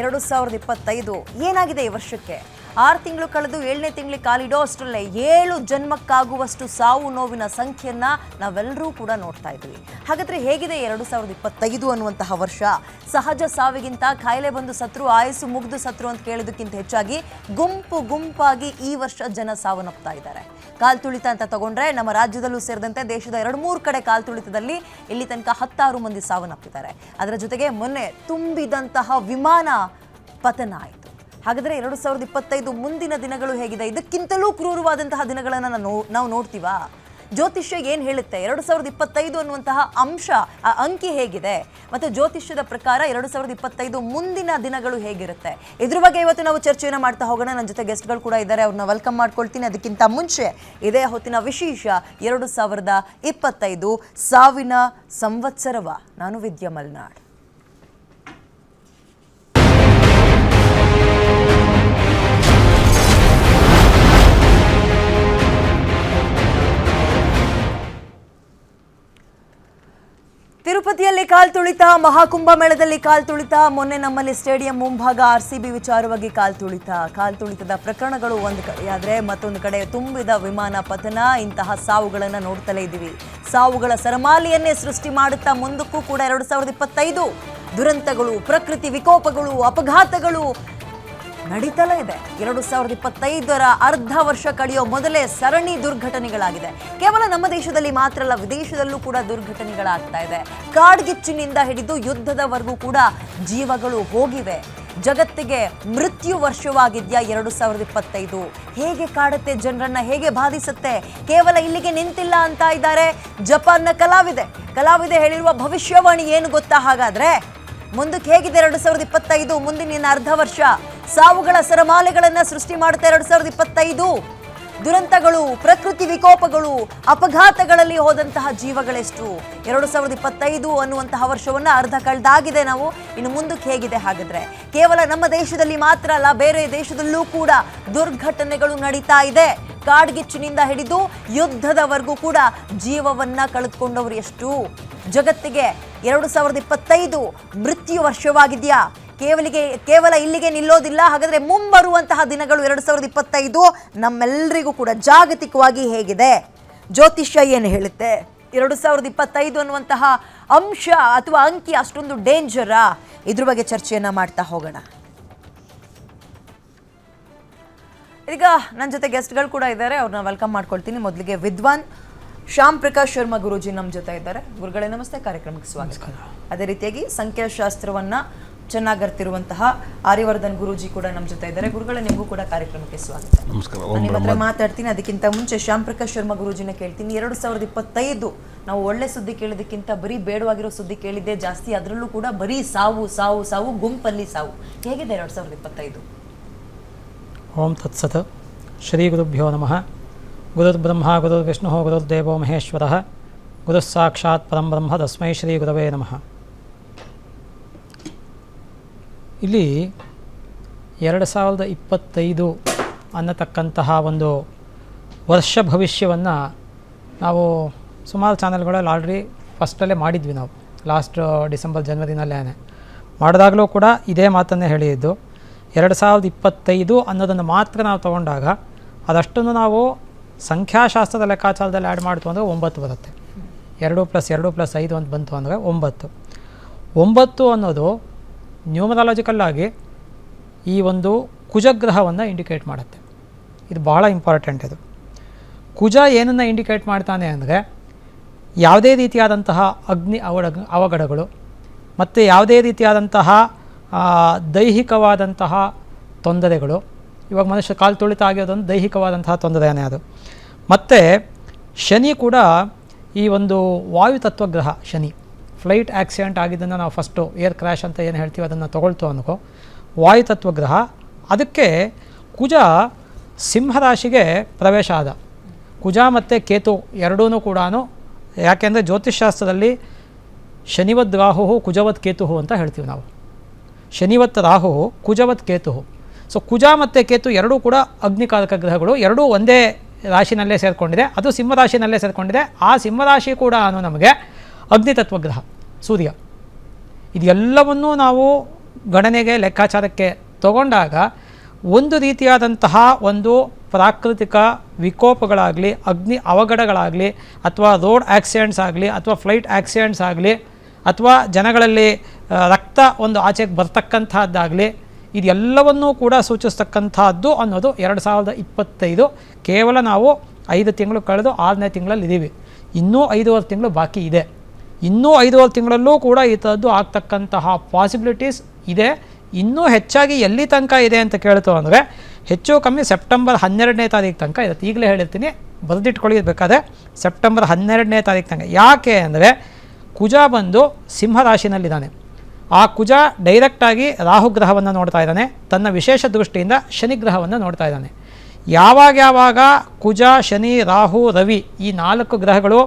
ಎರಡು ಸಾವಿರದ ಇಪ್ಪತ್ತೈದು ಏನಾಗಿದೆ ಈ ವರ್ಷಕ್ಕೆ? ಆರು ತಿಂಗಳು ಕಳೆದು ಏಳನೇ ತಿಂಗಳಿಗೆ ಕಾಲಿಡೋ ಅಷ್ಟರಲ್ಲೇ ಏಳು ಜನ್ಮಕ್ಕಾಗುವಷ್ಟು ಸಾವು ನೋವಿನ ಸಂಖ್ಯೆಯನ್ನು ನಾವೆಲ್ಲರೂ ಕೂಡ ನೋಡ್ತಾ ಇದ್ವಿ. ಹಾಗಾದರೆ ಹೇಗಿದೆ ಎರಡು ಸಾವಿರದ ಇಪ್ಪತ್ತೈದು ಅನ್ನುವಂತಹ ವರ್ಷ? ಸಹಜ ಸಾವಿಗಿಂತ ಕಾಯಿಲೆ ಬಂದು ಸತ್ರು, ಆಯಸ್ಸು ಮುಗ್ದು ಸತ್ರು ಅಂತ ಕೇಳೋದಕ್ಕಿಂತ ಹೆಚ್ಚಾಗಿ ಗುಂಪು ಗುಂಪಾಗಿ ಈ ವರ್ಷ ಜನ ಸಾವನ್ನಪ್ತಾ ಇದ್ದಾರೆ. ಕಾಲ್ ತುಳಿತ ಅಂತ ತಗೊಂಡ್ರೆ ನಮ್ಮ ರಾಜ್ಯದಲ್ಲೂ ಸೇರಿದಂತೆ ದೇಶದ ಎರಡು ಮೂರು ಕಡೆ ಕಾಲ್ ತುಳಿತದಲ್ಲಿ ಇಲ್ಲಿ ತನಕ ಹತ್ತಾರು ಮಂದಿ ಸಾವನ್ನಪ್ಪಿದ್ದಾರೆ ಅದರ ಜೊತೆಗೆ ಮೊನ್ನೆ ತುಂಬಿದಂತಹ ವಿಮಾನ ಪತನ ಆಯಿತು. ಹಾಗಾದ್ರೆ ಎರಡು ಸಾವಿರದ ಇಪ್ಪತ್ತೈದು ಮುಂದಿನ ದಿನಗಳು ಹೇಗಿದೆ? ಇದಕ್ಕಿಂತಲೂ ಕ್ರೂರವಾದಂತಹ ದಿನಗಳನ್ನು ನಾವು ನಾವು ನೋಡ್ತೀವಾ? ಜ್ಯೋತಿಷ್ಯ ಏನು ಹೇಳುತ್ತೆ? ಎರಡು ಸಾವಿರದ ಇಪ್ಪತ್ತೈದು ಅನ್ನುವಂತಹ ಅಂಶ, ಆ ಅಂಕಿ ಹೇಗಿದೆ? ಮತ್ತು ಜ್ಯೋತಿಷ್ಯದ ಪ್ರಕಾರ ಎರಡು ಸಾವಿರದ ಇಪ್ಪತ್ತೈದು ಮುಂದಿನ ದಿನಗಳು ಹೇಗಿರುತ್ತೆ? ಇದ್ರ ಬಗ್ಗೆ ಇವತ್ತು ನಾವು ಚರ್ಚೆಯನ್ನು ಮಾಡ್ತಾ ಹೋಗೋಣ. ನನ್ನ ಜೊತೆ ಗೆಸ್ಟ್ಗಳು ಕೂಡ ಇದ್ದಾರೆ. ಅವ್ರನ್ನ ವೆಲ್ಕಮ್ ಮಾಡ್ಕೊಳ್ತೀನಿ. ಅದಕ್ಕಿಂತ ಮುಂಚೆ ಇದೇ ಹೊತ್ತಿನ ವಿಶೇಷ ಎರಡು ಸಾವಿರದ ಇಪ್ಪತ್ತೈದು ಸಾವಿನ ಸಂವತ್ಸರವ ನಾನು ವಿದ್ಯಾ ಮಲ್ನಾಡ್. ಕಾಲ್ ತುಳಿತ, ಮಹಾಕುಂಭ ಮೇಳದಲ್ಲಿ ಕಾಲ್ ತುಳಿತ, ಮೊನ್ನೆ ನಮ್ಮಲ್ಲಿ ಸ್ಟೇಡಿಯಂ ಮುಂಭಾಗ ಆರ್ ಸಿ ಬಿ ವಿಚಾರವಾಗಿ ಕಾಲ್ ತುಳಿತ. ಕಾಲ್ ತುಳಿತದ ಪ್ರಕರಣಗಳು ಒಂದು ಕಡೆಯಾದರೆ ಮತ್ತೊಂದು ಕಡೆ ತುಂಬಿದ ವಿಮಾನ ಪತನ, ಇಂತಹ ಸಾವುಗಳನ್ನು ನೋಡ್ತಲೇ ಇದ್ದೀವಿ. ಸಾವುಗಳ ಸರಮಾಲಿಯನ್ನೇ ಸೃಷ್ಟಿ ಮಾಡುತ್ತಾ ಮುಂದಕ್ಕೂ ಕೂಡ ಎರಡು ಸಾವಿರದ ಇಪ್ಪತ್ತೈದು. ದುರಂತಗಳು, ಪ್ರಕೃತಿ ವಿಕೋಪಗಳು, ಅಪಘಾತಗಳು ನಡೀತಲೇ ಇದೆ. ಎರಡು ಸಾವಿರದ ಇಪ್ಪತ್ತೈದರ ಅರ್ಧ ವರ್ಷ ಕಳೆಯೋ ಮೊದಲೇ ಸರಣಿ ದುರ್ಘಟನೆಗಳಾಗಿದೆ. ಕೇವಲ ನಮ್ಮ ದೇಶದಲ್ಲಿ ಮಾತ್ರ ಅಲ್ಲ, ವಿದೇಶದಲ್ಲೂ ಕೂಡ ದುರ್ಘಟನೆಗಳಾಗ್ತಾ ಇದೆ. ಕಾಡ್ಗಿಚ್ಚಿನಿಂದ ಹಿಡಿದು ಯುದ್ಧದವರೆಗೂ ಕೂಡ ಜೀವಗಳು ಹೋಗಿವೆ. ಜಗತ್ತಿಗೆ ಮೃತ್ಯು ವರ್ಷವಾಗಿದೆಯಾ ಎರಡು ಸಾವಿರದ ಇಪ್ಪತ್ತೈದು? ಹೇಗೆ ಕಾಡುತ್ತೆ ಜನರನ್ನ, ಹೇಗೆ ಬಾಧಿಸುತ್ತೆ? ಕೇವಲ ಇಲ್ಲಿಗೆ ನಿಂತಿಲ್ಲ ಅಂತ ಇದ್ದಾರೆ ಜಪಾನ್ನ ಕಲಾವಿದೆ. ಕಲಾವಿದೆ ಹೇಳಿರುವ ಭವಿಷ್ಯವಾಣಿ ಏನು ಗೊತ್ತಾ ಹಾಗಾದ್ರೆ? ಮುಂದಕ್ಕೆ ಹೇಗಿದೆ ಎರಡು ಸಾವಿರದ ಇಪ್ಪತ್ತೈದು, ಮುಂದಿನ ಅರ್ಧ ವರ್ಷ? ಸಾವುಗಳ ಸರಮಾಲೆಗಳನ್ನ ಸೃಷ್ಟಿ ಮಾಡುತ್ತೆ ಎರಡು ಸಾವಿರದ ಇಪ್ಪತ್ತೈದು. ದುರಂತಗಳು, ಪ್ರಕೃತಿ ವಿಕೋಪಗಳು, ಅಪಘಾತಗಳಲ್ಲಿ ಹೋದಂತಹ ಜೀವಗಳೆಷ್ಟು? ಎರಡು ಸಾವಿರದ ಇಪ್ಪತ್ತೈದು ಅನ್ನುವಂತಹ ವರ್ಷವನ್ನ ಅರ್ಧ ಕಳೆದಾಗಿದೆ ನಾವು. ಇನ್ನು ಮುಂದಕ್ಕೆ ಹೇಗಿದೆ ಹಾಗಾದ್ರೆ? ಕೇವಲ ನಮ್ಮ ದೇಶದಲ್ಲಿ ಮಾತ್ರ ಅಲ್ಲ, ಬೇರೆ ದೇಶದಲ್ಲೂ ಕೂಡ ದುರ್ಘಟನೆಗಳು ನಡೀತಾ ಇದೆ. ಕಾಡ್ಗಿಚ್ಚಿನಿಂದ ಹಿಡಿದು ಯುದ್ಧದವರೆಗೂ ಕೂಡ ಜೀವವನ್ನ ಕಳೆದುಕೊಂಡವರು ಎಷ್ಟು? ಜಗತ್ತಿಗೆ ಎರಡು ಸಾವಿರದ ಇಪ್ಪತ್ತೈದು ಮೃತ್ಯು ವರ್ಷವಾಗಿದೆಯಾ? ಕೇವಲಿಗೆ ಕೇವಲ ಇಲ್ಲಿಗೆ ನಿಲ್ಲೋದಿಲ್ಲ. ಹಾಗಾದ್ರೆ ಮುಂಬರುವಂತಹ ದಿನಗಳು ಎರಡು ಸಾವಿರದ ಇಪ್ಪತ್ತೈದು ನಮ್ಮೆಲ್ಲರಿಗೂ ಕೂಡ ಜಾಗತಿಕವಾಗಿ ಹೇಗಿದೆ. ಜ್ಯೋತಿಷ್ಯ ಏನು ಹೇಳುತ್ತೆ? ಎರಡು ಸಾವಿರದ ಇಪ್ಪತ್ತೈದು ಅನ್ನುವಂತಹ ಅಂಶ ಅಥವಾ ಅಂಕಿ ಅಷ್ಟೊಂದು ಡೇಂಜರಾ ಇದ್ರ ಬಗ್ಗೆ ಚರ್ಚೆಯನ್ನ ಮಾಡ್ತಾ ಹೋಗೋಣ. ಈಗ ನನ್ನ ಜೊತೆ ಗೆಸ್ಟ್ಗಳು ಕೂಡ ಇದ್ದಾರೆ. ಅವ್ರನ್ನ ವೆಲ್ಕಮ್ ಮಾಡ್ಕೊಳ್ತೀನಿ. ಮೊದಲಿಗೆ ವಿದ್ವಾನ್ ಶ್ಯಾಮ್ ಪ್ರಕಾಶ್ ಶರ್ಮಾ ಗುರುಜಿ ನಮ್ಮ ಜೊತೆ ಇದ್ದಾರೆ. ಗುರುಗಳೇ ನಮಸ್ತೆ. ಕಾರ್ಯಕ್ರಮಕ್ಕೆ ಸ್ವಾಗತ. ಅದೇ ರೀತಿಯಾಗಿ ಸಂಖ್ಯಾಶಾಸ್ತ್ರವನ್ನ ಚೆನ್ನಾಗಿ ಅರ್ತಿರುವಂತಹ ಆರ್ಯವರ್ಧನ್ ಗುರುಜಿ ಕೂಡ ನಮ್ಮ ಜೊತೆ ಇದ್ದಾರೆ. ಗುರುಗಳೇ ನಿಮಗೂ ಕೂಡ ಕಾರ್ಯಕ್ರಮಕ್ಕೆ ಸ್ವಾಗತ. ನಮಸ್ಕಾರ. ನಾನು ನಿಮ್ಮ ಹತ್ರ ಮಾತಾಡ್ತೀನಿ. ಅದಕ್ಕಿಂತ ಮುಂಚೆ ಶ್ಯಾಮ್ ಪ್ರಕಾಶ್ ಶರ್ಮಾ ಗುರುಜಿನ ಕೇಳ್ತೀನಿ. ಎರಡು ಸಾವಿರದ ಇಪ್ಪತ್ತೈದು ನಾವು ಒಳ್ಳೆ ಸುದ್ದಿ ಕೇಳೋದಕ್ಕಿಂತ ಬರೀ ಬೇಡವಾಗಿರೋ ಸುದ್ದಿ ಕೇಳಿದ್ದೆ ಜಾಸ್ತಿ. ಅದರಲ್ಲೂ ಕೂಡ ಬರೀ ಸಾವು ಸಾವು ಸಾವು ಗುಂಪಲ್ಲಿ ಸಾವು. ಹೇಗಿದೆ ಎರಡು ಸಾವಿರದ ಇಪ್ಪತ್ತೈದು? ಓಂ ತತ್ಸತ್. ಶ್ರೀ ಗುರುಭ್ಯೋ ನಮಃ. ಗುರುರ್ಬ್ರಹ್ಮ ಗುರುರ್ವಿಷ್ಣು ಗುರುರ್ದೇವೋ ಮಹೇಶ್ವರ. ಗುರುಃ ಸಾಕ್ಷಾತ್ ಪರಂ ಬ್ರಹ್ಮ. ತಸ್ಮೈ ಶ್ರೀ ಗುರವೇ ನಮಃ. ಇಲ್ಲಿ ಎರಡು ಸಾವಿರದ ಇಪ್ಪತ್ತೈದು ಅನ್ನತಕ್ಕಂತಹ ಒಂದು ವರ್ಷ ಭವಿಷ್ಯವನ್ನು ನಾವು ಸುಮಾರು ಚಾನಲ್ಗಳಲ್ಲಿ ಆಲ್ರೆಡಿ ಫಸ್ಟಲ್ಲೇ ಮಾಡಿದ್ವಿ ನಾವು. ಲಾಸ್ಟ್ ಡಿಸೆಂಬರ್ ಜನ್ವರಿನಲ್ಲೇ ಮಾಡಿದಾಗಲೂ ಕೂಡ ಇದೇ ಮಾತನ್ನೇ ಹೇಳಿದ್ದು. ಎರಡು ಸಾವಿರದ ಇಪ್ಪತ್ತೈದು ಅನ್ನೋದನ್ನು ಮಾತ್ರ ನಾವು ತಗೊಂಡಾಗ ಅದಷ್ಟನ್ನು ನಾವು ಸಂಖ್ಯಾಶಾಸ್ತ್ರದ ಲೆಕ್ಕಾಚಾರದಲ್ಲಿ ಆ್ಯಡ್ ಮಾಡ್ತು ಅಂದರೆ ಒಂಬತ್ತು ಬರುತ್ತೆ. ಎರಡು ಪ್ಲಸ್ ಎರಡು ಪ್ಲಸ್ ಐದು ಅಂತ ಬಂತು ಅಂದರೆ ಒಂಬತ್ತು. ಒಂಬತ್ತು ಅನ್ನೋದು ನ್ಯೂಮರಾಲಜಿಕಲ್ ಆಗಿ ಈ ಒಂದು ಕುಜಗ್ರಹವನ್ನು ಇಂಡಿಕೇಟ್ ಮಾಡುತ್ತೆ. ಇದು ಭಾಳ ಇಂಪಾರ್ಟೆಂಟ್ ಇದು. ಕುಜ ಏನನ್ನು ಇಂಡಿಕೇಟ್ ಮಾಡ್ತಾನೆ ಅಂದರೆ ಯಾವುದೇ ರೀತಿಯಾದಂತಹ ಅಗ್ನಿ ಅವಡ, ಅವಘಡಗಳು ಮತ್ತು ಯಾವುದೇ ರೀತಿಯಾದಂತಹ ದೈಹಿಕವಾದಂತಹ ತೊಂದರೆಗಳು, ಇವಾಗ ಮನುಷ್ಯ ಕಾಲು ತುಳಿತ ಆಗಿರೋದೊಂದು ದೈಹಿಕವಾದಂತಹ ತೊಂದರೆನೇ ಅದು. ಮತ್ತು ಶನಿ ಕೂಡ ಈ ಒಂದು ವಾಯು ತತ್ವಗ್ರಹ ಶನಿ. ಫ್ಲೈಟ್ ಆಕ್ಸಿಡೆಂಟ್ ಆಗಿದ್ದನ್ನು ನಾವು ಫಸ್ಟು ಏರ್ ಕ್ರ್ಯಾಶ್ ಅಂತ ಏನು ಹೇಳ್ತೀವಿ, ಅದನ್ನು ತಗೊಳ್ತು ಅನ್ಕೋ. ವಾಯು ತತ್ವಗ್ರಹ ಅದಕ್ಕೆ ಕುಜ ಸಿಂಹರಾಶಿಗೆ ಪ್ರವೇಶ ಆದ. ಕುಜ ಮತ್ತು ಕೇತು ಎರಡೂ ಕೂಡ ಯಾಕೆಂದರೆ ಜ್ಯೋತಿಷ್ಶಾಸ್ತ್ರದಲ್ಲಿ ಶನಿವತ್ ರಾಹು ಕುಜವತ್ ಕೇತು ಅಂತ ಹೇಳ್ತೀವಿ ನಾವು. ಶನಿವತ್ ರಾಹು ಕುಜವತ್ ಕೇತು ಸೊ ಕುಜ ಮತ್ತು ಕೇತು ಎರಡೂ ಕೂಡ ಅಗ್ನಿಕಾರಕ ಗ್ರಹಗಳು, ಎರಡೂ ಒಂದೇ ರಾಶಿನಲ್ಲೇ ಸೇರಿಕೊಂಡಿದೆ. ಅದು ಸಿಂಹರಾಶಿನಲ್ಲೇ ಸೇರಿಕೊಂಡಿದೆ. ಆ ಸಿಂಹರಾಶಿ ಕೂಡ ನಮಗೆ ಅಗ್ನಿತತ್ವ ಗ್ರಹ. ಸೂರ್ಯ ಇದೆಲ್ಲವನ್ನೂ ನಾವು ಗಣನೆಗೆ, ಲೆಕ್ಕಾಚಾರಕ್ಕೆ ತಗೊಂಡಾಗ ಒಂದು ರೀತಿಯಾದಂತಹ ಒಂದು ಪ್ರಾಕೃತಿಕ ವಿಕೋಪಗಳಾಗಲಿ, ಅಗ್ನಿ ಅವಘಡಗಳಾಗಲಿ, ಅಥವಾ ರೋಡ್ ಆಕ್ಸಿಡೆಂಟ್ಸ್ ಆಗಲಿ, ಅಥವಾ ಫ್ಲೈಟ್ ಆಕ್ಸಿಡೆಂಟ್ಸ್ ಆಗಲಿ, ಅಥವಾ ಜನಗಳಲ್ಲಿ ರಕ್ತ ಒಂದು ಆಚೆಗೆ ಬರ್ತಕ್ಕಂಥದ್ದಾಗಲಿ ಇದೆಲ್ಲವನ್ನೂ ಕೂಡ ಸೂಚಿಸ್ತಕ್ಕಂಥದ್ದು ಅನ್ನೋದು ಎರಡು ಸಾವಿರದ ಇಪ್ಪತ್ತೈದು. ಕೇವಲ ನಾವು ಐದು ತಿಂಗಳು ಕಳೆದು ಆರನೇ ತಿಂಗಳಲ್ಲಿ ಇದ್ದೀವಿ ಇನ್ನೂ ಐದೂವರೆ ತಿಂಗಳು ಬಾಕಿ ಇದೆ. ಇನ್ನೂ ಐದೂವರೆ ತಿಂಗಳಲ್ಲೂ ಕೂಡ ಈ ಥರದ್ದು ಆಗ್ತಕ್ಕಂತಹ ಪಾಸಿಬಿಲಿಟೀಸ್ ಇದೆ. ಇನ್ನೂ ಹೆಚ್ಚಾಗಿ ಎಲ್ಲಿ ತನಕ ಇದೆ ಅಂತ ಕೇಳ್ತು ಅಂದರೆ ಹೆಚ್ಚು ಕಮ್ಮಿ ಸೆಪ್ಟೆಂಬರ್ ಹನ್ನೆರಡನೇ ತಾರೀಕು ತನಕ ಇರುತ್ತೆ ಈಗಲೇ ಹೇಳಿರ್ತೀನಿ ಬರೆದಿಟ್ಕೊಳ್ಳಿ ಬೇಕಾದ್ರೆ ಸೆಪ್ಟೆಂಬರ್ ಹನ್ನೆರಡನೇ ತಾರೀಕು ತನಕ. ಯಾಕೆ ಅಂದರೆ ಕುಜ ಬಂದು ಸಿಂಹರಾಶಿನಲ್ಲಿದ್ದಾನೆ ಆ ಕುಜ ಡೈರೆಕ್ಟಾಗಿ ರಾಹುಗ್ರಹವನ್ನು ನೋಡ್ತಾ ಇದ್ದಾನೆ. ತನ್ನ ವಿಶೇಷ ದೃಷ್ಟಿಯಿಂದ ಶನಿಗ್ರಹವನ್ನು ನೋಡ್ತಾ ಇದ್ದಾನೆ. ಯಾವಾಗ ಯಾವಾಗ ಕುಜ, ಶನಿ, ರಾಹು, ರವಿ ಈ ನಾಲ್ಕು ಗ್ರಹಗಳು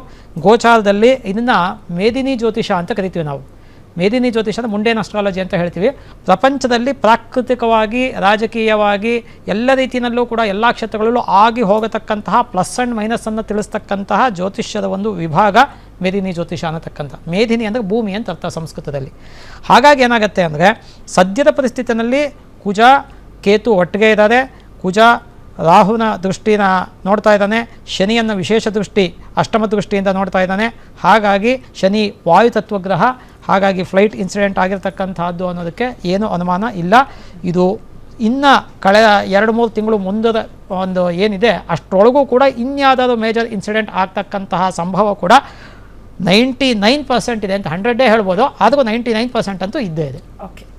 ಗೋಚಾರದಲ್ಲಿ ಇದನ್ನು ಮೇದಿನಿ ಜ್ಯೋತಿಷ ಅಂತ ಕರಿತೀವಿ ನಾವು. ಮೇದಿನಿ ಜ್ಯೋತಿಷ ಅಂದರೆ ಮುಂಡೇನ್ ಅಸ್ಟ್ರಾಲಜಿ ಅಂತ ಹೇಳ್ತೀವಿ. ಪ್ರಪಂಚದಲ್ಲಿ ಪ್ರಾಕೃತಿಕವಾಗಿ, ರಾಜಕೀಯವಾಗಿ ಎಲ್ಲ ರೀತಿಯಲ್ಲೂ ಕೂಡ ಎಲ್ಲ ಕ್ಷೇತ್ರಗಳಲ್ಲೂ ಆಗಿ ಹೋಗತಕ್ಕಂತಹ ಪ್ಲಸ್ ಆ್ಯಂಡ್ ಮೈನಸನ್ನು ತಿಳಿಸ್ತಕ್ಕಂತಹ ಜ್ಯೋತಿಷ್ಯದ ಒಂದು ವಿಭಾಗ ಮೇದಿನಿ ಜ್ಯೋತಿಷ ಅನ್ನತಕ್ಕಂಥ. ಮೇದಿನಿ ಅಂದರೆ ಭೂಮಿ ಅಂತ ಅರ್ಥ ಸಂಸ್ಕೃತದಲ್ಲಿ. ಹಾಗಾಗಿ ಏನಾಗುತ್ತೆ ಅಂದರೆ ಸದ್ಯದ ಪರಿಸ್ಥಿತಿಯಲ್ಲಿ ಕುಜ, ಕೇತು ಒಟ್ಟಿಗೆ ಇದ್ದಾರೆ. ಕುಜ ರಾಹುನ ದೃಷ್ಟಿನ ನೋಡ್ತಾ ಇದ್ದಾನೆ, ಶನಿಯನ್ನು ವಿಶೇಷ ದೃಷ್ಟಿ, ಅಷ್ಟಮ ದೃಷ್ಟಿಯಿಂದ ನೋಡ್ತಾ ಇದ್ದಾನೆ. ಹಾಗಾಗಿ ಶನಿ ವಾಯು ತತ್ವಗ್ರಹ, ಹಾಗಾಗಿ ಫ್ಲೈಟ್ ಇನ್ಸಿಡೆಂಟ್ ಆಗಿರ್ತಕ್ಕಂಥದ್ದು ಅನ್ನೋದಕ್ಕೆ ಏನೂ ಅನುಮಾನ ಇಲ್ಲ. ಇದು ಇನ್ನು ಕಳೆದ ಎರಡು ಮೂರು ತಿಂಗಳು ಮುಂದದ ಒಂದು ಏನಿದೆ, ಅಷ್ಟರೊಳಗೂ ಕೂಡ ಇನ್ಯಾವುದಾದ್ರು ಮೇಜರ್ ಇನ್ಸಿಡೆಂಟ್ ಆಗ್ತಕ್ಕಂತಹ ಸಂಭವ ಕೂಡ ನೈಂಟಿ ನೈನ್ ಪರ್ಸೆಂಟ್ ಇದೆ ಅಂತ ಹಂಡ್ರೆಡ್ಡೇ ಹೇಳ್ಬೋದು, ಆದರೂ ನೈಂಟಿ ನೈನ್ ಪರ್ಸೆಂಟ್ ಅಂತೂ ಇದ್ದೇ ಇದೆ. ಓಕೆ